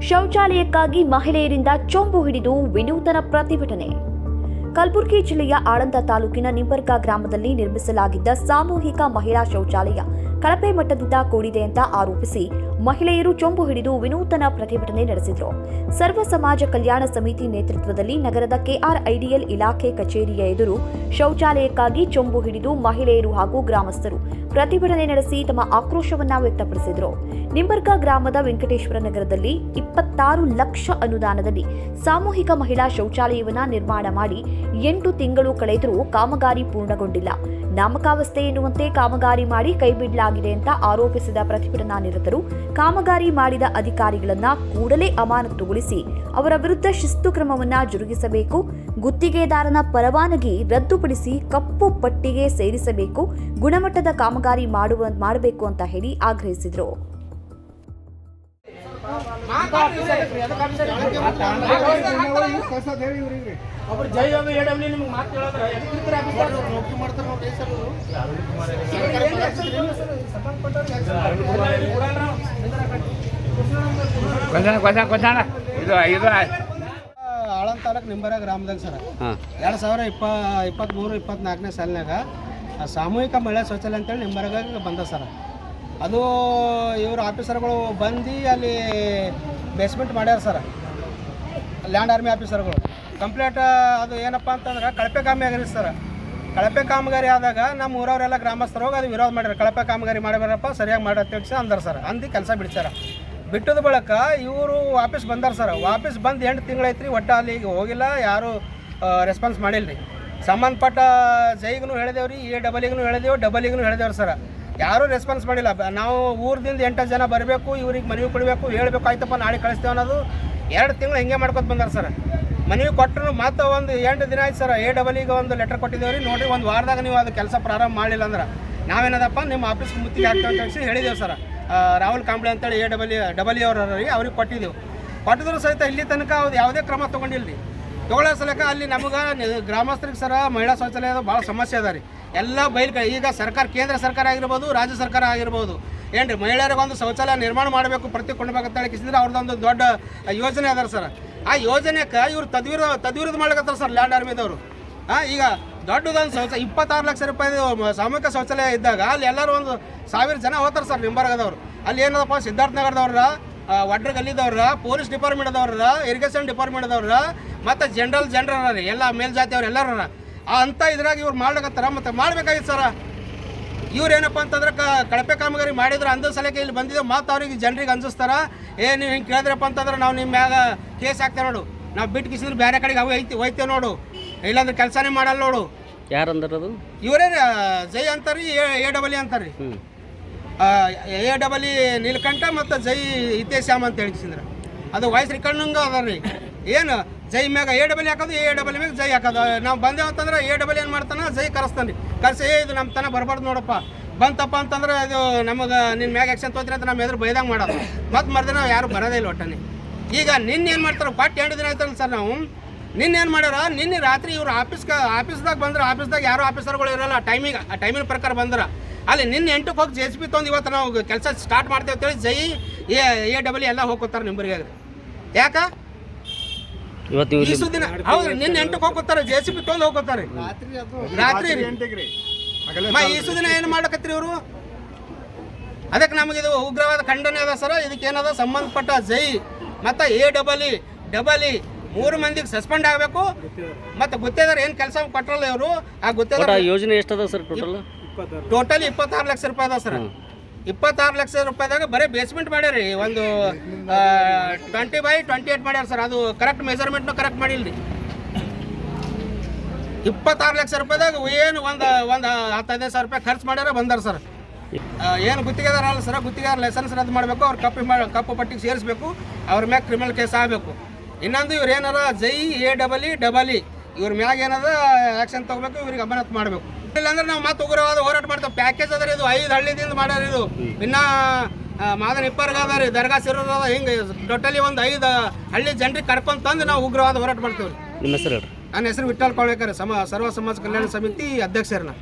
ಶೌಚಾಲಯಕ್ಕಾಗಿ ಮಹಿಳೆಯರಿಂದ ಚೊಂಬು ಹಿಡಿದು ವಿನೂತನ ಪ್ರತಿಭಟನೆ. ಕಲಬುರಗಿ ಜಿಲ್ಲೆಯ ಆಳಂದ ತಾಲೂಕಿನ ನಿಂಬರ್ಗ ಗ್ರಾಮದಲ್ಲಿ ನಿರ್ಮಿಸಲಾಗಿದ್ದ ಸಾಮೂಹಿಕ ಮಹಿಳಾ ಶೌಚಾಲಯ ಕಳಪೆ ಮಟ್ಟದಿಂದ ಕೂಡಿದೆ ಅಂತ ಆರೋಪಿಸಿ ಮಹಿಳೆಯರು ಚೊಂಬು ಹಿಡಿದು ವಿನೂತನ ಪ್ರತಿಭಟನೆ ನಡೆಸಿದರು. ಸರ್ವ ಸಮಾಜ ಕಲ್ಯಾಣ ಸಮಿತಿ ನೇತೃತ್ವದಲ್ಲಿ ನಗರದ ಕೆಆರ್ಐಡಿಎಲ್ ಇಲಾಖೆ ಕಚೇರಿಯ ಎದುರು ಶೌಚಾಲಯಕ್ಕಾಗಿ ಚೊಂಬು ಹಿಡಿದು ಮಹಿಳೆಯರು ಹಾಗೂ ಗ್ರಾಮಸ್ಥರು ಪ್ರತಿಭಟನೆ ನಡೆಸಿ ತಮ್ಮ ಆಕ್ರೋಶವನ್ನ ವ್ಯಕ್ತಪಡಿಸಿದರು. ನಿಂಬರ್ಗ ಗ್ರಾಮದ ವೆಂಕಟೇಶ್ವರ ನಗರದಲ್ಲಿ ಇಪ್ಪತ್ತಾರು ಲಕ್ಷ ಅನುದಾನದಲ್ಲಿ ಸಾಮೂಹಿಕ ಮಹಿಳಾ ಶೌಚಾಲಯವನ್ನ ನಿರ್ಮಾಣ ಮಾಡಿ ಎಂಟು ತಿಂಗಳು ಕಳೆದರೂ ಕಾಮಗಾರಿ ಪೂರ್ಣಗೊಂಡಿಲ್ಲ. ನಾಮಕಾವಸ್ಥೆ ಎನ್ನುವಂತೆ ಕಾಮಗಾರಿ ಮಾಡಿ ಕೈಬಿಡಲಾಗಿದೆ ಅಂತ ಆರೋಪಿಸಿದ ಪ್ರತಿಭಟನಾ ನಿರತರು ಕಾಮಗಾರಿ ಮಾಡಿದ ಅಧಿಕಾರಿಗಳನ್ನ ಕೂಡಲೇ ಅಮಾನತುಗೊಳಿಸಿ ಅವರ ವಿರುದ್ಧ ಶಿಸ್ತು ಕ್ರಮವನ್ನ ಜರುಗಿಸಬೇಕು, ಗುತ್ತಿಗೆದಾರನ ಪರವಾನಗಿ ರದ್ದುಪಡಿಸಿ ಕಪ್ಪು ಪಟ್ಟಿಗೆ ಸೇರಿಸಬೇಕು, ಗುಣಮಟ್ಟದ ಕಾಮಗಾರಿ ಮಾಡುವ ಮಾಡಬೇಕು ಅಂತ ಹೇಳಿ ಆಗ್ರಹಿಸಿದರು. ಒಬ್ರು ಜೈ ಹೋಗಿ ಎಡಬ್ಲಿ ನಿಮ್ಗೆ ಮಾತು ಹೇಳಿದ್ರೆ ನೌಕರಿ ಮಾಡ್ತಾರೆ ನೋಡ್ರಿ ಸರ್ ಕೊಂಚಣ ಇದು ಇದು ಆಳಂದ ತಾಲೂಕು ನಿಂಬರ ಗ್ರಾಮದಾಗ ಸರ್. ಎರಡ್ ಸಾವಿರ ಇಪ್ಪ ಇಪ್ಪತ್ತ್ಮೂರು ಇಪ್ಪತ್ನಾಲ್ಕನೇ ಸಾಲಿನಾಗ ಆ ಸಾಮೂಹಿಕ ಮಹಿಳಾ ಶೌಚಾಲಯ ಅಂತೇಳಿ ನಿಂಬರಾಗ ಬಂದ ಸರ್. ಅದು ಇವರು ಆಫೀಸರ್ಗಳು ಬಂದು ಅಲ್ಲಿ ಬೇಸ್ಮೆಂಟ್ ಮಾಡ್ಯಾರ ಸರ್ ಲ್ಯಾಂಡ್ ಆರ್ಮಿ ಆಫೀಸರ್ಗಳು. ಕಂಪ್ಲೇಂಟ್ ಅದು ಏನಪ್ಪ ಅಂತಂದ್ರೆ ಕಳಪೆ ಕಾಮಗಾರಿ ಸರ್ ಕಳಪೆ ಕಾಮಗಾರಿ ಆದಾಗ ನಮ್ಮ ಊರವರೆಲ್ಲ ಗ್ರಾಮಸ್ಥರು ಹೋಗಿ ಅದು ವಿರೋಧ ಮಾಡ್ಯಾರ ಕಳಪೆ ಕಾಮಗಾರಿ ಮಾಡಬೇಡಪ್ಪ ಸರಿಯಾಗಿ ಮಾಡತ್ತೇಳಿ ಅಂದರು ಸರ್ ಅಂದು ಕೆಲಸ ಬಿಡ್ಸಾರ ಬಿಟ್ಟದ ಬಳಿಕ ಇವರು ವಾಪಸ್ ಬಂದಾರ ಸರ್ ವಾಪಸ್ ಬಂದು ಎಂಟು ತಿಂಗಳೈತ್ರಿ ಒಟ್ಟು ಅಲ್ಲಿ ಈಗ ಹೋಗಿಲ್ಲ, ಯಾರು ರೆಸ್ಪಾನ್ಸ್ ಮಾಡಿಲ್ಲ ರೀ ಸಂಬಂಧಪಟ್ಟ ಜೈಗೂ ಹೇಳಿದೇವ್ರಿ ಎ ಡಬಲಿಗೂ ಹೇಳಿದೆವು ಡಬಲಿಗೂ ಹೇಳಿದೇವ್ರಿ ಸರ್ ಯಾರೂ ರೆಸ್ಪಾನ್ಸ್ ಮಾಡಿಲ್ಲ. ನಾವು ಊರದಿಂದ ಎಂಟು ಜನ ಬರಬೇಕು, ಇವ್ರಿಗೆ ಮನವಿ ಕೊಡಬೇಕು ಹೇಳಬೇಕು ಆಯ್ತಪ್ಪ ನಾಳೆ ಕಳಿಸ್ತೇವೆ ಅನ್ನೋದು ಎರಡು ತಿಂಗಳು ಹಿಂಗೆ ಮಾಡ್ಕೊತ ಬಂದಾರ ಸರ್. ಮನವಿ ಕೊಟ್ಟರು ಮತ್ತೆ ಒಂದು ಎಂಟು ದಿನ ಆಯ್ತು ಸರ್. ಎ ಡಬಲಿಗೆ ಒಂದು ಲೆಟರ್ ಕೊಟ್ಟಿದ್ದೇವೆ ರೀ. ನೋಡಿರಿ, ಒಂದು ವಾರದಾಗ ನೀವು ಅದು ಕೆಲಸ ಪ್ರಾರಂಭ ಮಾಡಲಿಲ್ಲ ಅಂದ್ರೆ. ನಾವೇನದಪ್ಪ, ನಿಮ್ಮ ಆಫೀಸ್ಗೆ ಮುತ್ತಿಗೆ ಹಾಕ್ತೇವೆ ಅಂತ ಹೇಳಿ ಹೇಳಿದ್ದೇವೆ ಸರ್. ರಾಹುಲ್ ಕಾಂಬ್ಳೆ ಅಂತೇಳಿ ಎ ಡಬಲ್ ಡಬಲ್ ಅವರಿಗೆ ಅವ್ರಿಗೆ ಕೊಟ್ಟಿದ್ದೆವು. ಕೊಟ್ಟಿದ್ರು ಸಹಿತ ಇಲ್ಲಿ ತನಕ ಅವ್ರು ಯಾವುದೇ ಕ್ರಮ ತೊಗೊಂಡಿಲ್ಲ ರೀ. ತೊಗೊಳ್ಳೋ ಸಲಕ ಅಲ್ಲಿ ನಮಗೆ ಗ್ರಾಮಸ್ಥರಿಗೆ ಸರ, ಮಹಿಳಾ ಶೌಚಾಲಯದ ಭಾಳ ಸಮಸ್ಯೆ ಅದ ರೀ. ಎಲ್ಲ ಬಯಲು ಈಗ ಸರ್ಕಾರ, ಕೇಂದ್ರ ಸರ್ಕಾರ ಆಗಿರ್ಬೋದು, ರಾಜ್ಯ ಸರ್ಕಾರ ಆಗಿರ್ಬೋದು. ಏನು ರೀ ಮಹಿಳೆಯರಿಗೊಂದು ಶೌಚಾಲಯ ನಿರ್ಮಾಣ ಮಾಡಬೇಕು, ಪ್ರತಿ ಕೊಂಡ್ಬೇಕಂತ ಹೇಳಿಕಿಸಿದ್ರೆ ಅವ್ರದ್ದೊಂದು ದೊಡ್ಡ ಯೋಜನೆ ಅದಾರ ಸರ್. ಆ ಯೋಜನೆಗೆ ಇವ್ರು ತದ್ವಿರ ತದ್ವಿರೋಧ ಮಾಡ್ಲಕತ್ತಾರ ಸರ್ ಲ್ಯಾಂಡ್ ಆರ್ಮಿದವರು. ಹಾಂ ಈಗ ದೊಡ್ಡದೊಂದು ಶೌಚ, ಇಪ್ಪತ್ತಾರು ಲಕ್ಷ ರೂಪಾಯಿ ಸಾಮೂಹಿಕ ಶೌಚಾಲಯ ಇದ್ದಾಗ ಅಲ್ಲಿ ಎಲ್ಲರೂ ಒಂದು ಸಾವಿರ ಜನ ಹೋಗ್ತಾರೆ ಸರ್ ನಿಂಬರ್ಗದವ್ರು. ಅಲ್ಲಿ ಏನದಪ್ಪ ಸಿದ್ಧಾರ್ಥ ನಗರದವ್ರ ಗಲ್ಲಿದವ್ರ ಪೊಲೀಸ್ ಡಿಪಾರ್ಟ್ಮೆಂಟ್ ಅದವ್ರ ಇರಿಗೇಷನ್ ಡಿಪಾರ್ಟ್ಮೆಂಟ್ ಅದವ್ರ ಮತ್ತು ಜನರಲ್ ಜನರಲ್ ಎಲ್ಲ ಮೇಲ್ಜಾತಿಯವ್ರು ಎಲ್ಲರೂ ಆ ಅಂತ ಇದ್ರಾಗ ಇವ್ರು ಮಾಡ್ಲಕತ್ತಾರ ಮತ್ತು ಮಾಡ್ಬೇಕಾಗಿತ್ತು ಸರ. ಇವ್ರು ಏನಪ್ಪ ಅಂತಂದ್ರೆ ಕ ಕಳಪೆ ಕಾಮಗಾರಿ ಮಾಡಿದ್ರೆ ಅಂದ ಸಲಕ್ಕೆ ಇಲ್ಲಿ ಬಂದಿದ್ದು ಮತ್ತು ಅವ್ರಿಗೆ ಜನರಿಗೆ ಅಂಜಿಸ್ತಾರ. ಏ ನೀವು ಹಿಂಗೆ ಕೇಳಿದ್ರಪ್ಪ ಅಂತಂದ್ರೆ ನಾವು ನಿಮ್ಮ ಮ್ಯಾಗ ಕೇಸ್ ಹಾಕ್ತೇವೆ ನೋಡು. ನಾವು ಬಿಟ್ಟು ಕಿಸಿದ್ರೆ ಬೇರೆ ಕಡೆಗೆ ಅವು ಐತಿ ಹೋಯ್ತೇವೆ ನೋಡು. ಇಲ್ಲಾಂದ್ರೆ ಕೆಲಸನೇ ಮಾಡಲ್ಲ ನೋಡು. ಯಾರಂದ್ರದು ಇವರೇ ಜೈ ಅಂತಾರಿ ಎ ಡಬಲ್ ಅಂತಾರ್ರಿ ಹ್ಞೂ ಎ ಡಬಲ್ ಇ ನೀಲಕಂಠ ಮತ್ತು ಜೈ ಹಿತೇಶ್ಯಾಮ್ ಅಂತ ಹೇಳಿಸಿದ್ರೆ ಅದು ವಾಯ್ಸ್ ರಿಕಂಡಂಗ ಅದ ರೀ. ಏನು, ಜೈ ಮ್ಯಾಗ ಎ ಡಬಲ್ ಹಾಕೋದು, ಎ ಡಬಲ್ ಮ್ಯಾಗ ಜೈ ಹಾಕೋದು. ನಾವು ಬಂದೇವು ಅಂತಂದ್ರೆ ಎ ಡಬಲ್ ಏನು ಮಾಡ್ತಾನೆ? ಜೈ ಕರೆಸ್ತಾನೆ ಕರೆಸಿ, ಏ, ಇದು ನಮ್ಮ ತನ ಬರಬಾರ್ದು ನೋಡಪ್ಪ. ಬಂತಪ್ಪ ಅಂತಂದ್ರೆ ಅದು ನಮಗೆ ನಿನ್ನ ಮ್ಯಾಗ ಆ್ಯಕ್ಷನ್ ತೊಗೊತೀರಿ ಅಂತ ನಮ್ಮ ಎದುರು ಬೈದಂಗೆ ಮಾಡೋದು. ಮತ್ತೆ ಮರ್ದಿನ ಯಾರು ಬರೋದೇ ಇಲ್ಲ ಒಟ್ಟನೆ. ಈಗ ನಿನ್ನೇನು ಮಾಡ್ತಾರೆ ಪಟ್ಟು ಎರಡು ದಿನ ಆಯ್ತಲ್ಲ ಸರ್ ನಾವು. ನಿನ್ನೇನು ಮಾಡ್ಯಾರ, ನಿನ್ನೆ ರಾತ್ರಿ ಇವ್ರು ಆಫೀಸ್ಗೆ ಆಫೀಸ್ದಾಗ ಬಂದ್ರೆ, ಆಫೀಸ್ದಾಗ ಯಾರು ಆಫೀಸರ್ಗಳು ಇರಲ್ಲ ಟೈಮಿಗೆ ಆ ಟೈಮಿನ ಪ್ರಕಾರ ಬಂದ್ರೆ. ಅಲ್ಲಿ ನಿನ್ನೆ ಎಂಟಕ್ಕೆ ಹೋಗಿ ಜೆ ಎಸ್ ಬಿ ತೊಂದು ಇವತ್ತು ನಾವು ಕೆಲಸ ಸ್ಟಾರ್ಟ್ ಮಾಡ್ತೇವೆ ಅಂತೇಳಿ ಜೈ ಎ ಎ ಡಬಲ್ ಎಲ್ಲ ಹೋಗ್ಕೋತಾರೆ ನಿಂಬರಿಗೆ ಯಾಕ? ಇವತ್ತು ಈ ಸುದ್ದಿನ ಹೌದು ನಿನ್ನೆ ಎಂಟಕ್ಕೆ ಹೋಗ್ಕೋತಾರೆ ಜೆ ಸಿ ಬಿ ತೊಂದು ಹೋಗ್ಕೋತಾರೆ ರಾತ್ರಿ ಮಾ ಈ ಸುದಿನ ಏನು ಮಾಡ್ಲಕತ್ರಿ ಇವರು? ಅದಕ್ಕೆ ನಮಗೆ ಇದು ಉಗ್ರವಾದ ಖಂಡನೆ ಅದ ಸರ್. ಇದಕ್ಕೆ ಏನದ? ಸಂಬಂಧಪಟ್ಟ ಜೈ ಮತ್ತು ಎ ಡಬಲ್ ಇ ಮೂರು ಮಂದಿಗೆ ಸಸ್ಪೆಂಡ್ ಆಗಬೇಕು. ಮತ್ತೆ ಗುತ್ತೇದಾರ ಏನು ಕೆಲಸ ಕೊಟ್ಟರಲ್ಲ ಇವರು? ಆ ಒಟ್ಟು ಗುತ್ತೇದಾರ ಆ ಯೋಜನೆ ಎಷ್ಟದ ಸರ್ ಟೋಟಲ್ ಟೋಟಲ್ ಇಪ್ಪತ್ತಾರು ಲಕ್ಷ ರೂಪಾಯಿ ಅದ ಸರ್. ಇಪ್ಪತ್ತಾರು ಲಕ್ಷ ರೂಪಾಯಿದಾಗ ಬರೀ ಬೇಸ್ಮೆಂಟ್ ಮಾಡ್ಯಾರಿ ಒಂದು ಟ್ವೆಂಟಿ ಬೈ ಟ್ವೆಂಟಿ ಏಟ್ ಮಾಡ್ಯಾರ ಸರ್. ಅದು ಕರೆಕ್ಟ್ ಮೆಜರ್ಮೆಂಟ್ನು ಕರೆಕ್ಟ್ ಮಾಡಿಲ್ರಿ. ಇಪ್ಪತ್ತಾರು ಲಕ್ಷ ರೂಪಾಯಿದಾಗ ಏನು ಒಂದು ಒಂದು ಹತ್ತೈದು ಸಾವಿರ ರೂಪಾಯಿ ಖರ್ಚು ಮಾಡ್ಯಾರ ಬಂದಾರ ಸರ್. ಏನು ಗುತ್ತಿಗೆದಾರ ಅಲ್ಲ ಸರ್, ಗುತ್ತಿಗೆದಾರ ಲೈಸೆನ್ಸ್ ರದ್ದು ಮಾಡಬೇಕು, ಅವ್ರು ಕಪ್ಪು ಮಾಡಿ ಕಪ್ಪು ಪಟ್ಟಿಗೆ ಸೇರಿಸಬೇಕು, ಅವ್ರ ಮ್ಯಾಗ ಕ್ರಿಮಿನಲ್ ಕೇಸ್ ಆಗಬೇಕು. ಇನ್ನೊಂದು ಇವ್ರು ಏನಾರ J A double E double E, ಇವ್ರ ಮ್ಯಾಗ ಏನದ ಆ್ಯಕ್ಷನ್ ತೊಗೋಬೇಕು, ಇವ್ರಿಗೆ ಅಮಾನತ್ ಮಾಡಬೇಕು. ಇಲ್ಲಾಂದ್ರೆ ನಾವು ಮತ್ತೆ ಉಗ್ರವಾದ ಹೋರಾಟ ಮಾಡ್ತೇವೆ. ಪ್ಯಾಕೇಜ್ ಅದ ಇದು ಐದು ಹಳ್ಳಿದಿಂದ ಮಾಡ್ಯಾರ ಇದು. ಇನ್ನ ಮಾದನ ಇಪ್ಪರ್ಗ ಅದ ರೀ ದರ್ಗಾ ಸಿರೋದ ಅದ ಹಿಂಗೆ ಟೋಟಲಿ ಒಂದು ಐದು ಹಳ್ಳಿ ಜನರಿಗೆ ಕರ್ಕೊಂಡ್ ತಂದು ನಾವು ಉಗ್ರವಾದ ಹೋರಾಟ ಮಾಡ್ತೇವೆ. ನಿಮ್ಮ ಹೆಸರು ನನ್ನ ಹೆಸರು ವಿಠಲ್ ಕೊಳ್ಬೇಕಾರ ಸಮ ಸರ್ವ ಸಮಾಜ ಕಲ್ಯಾಣ ಸಮಿತಿ ಅಧ್ಯಕ್ಷರನ್ನ.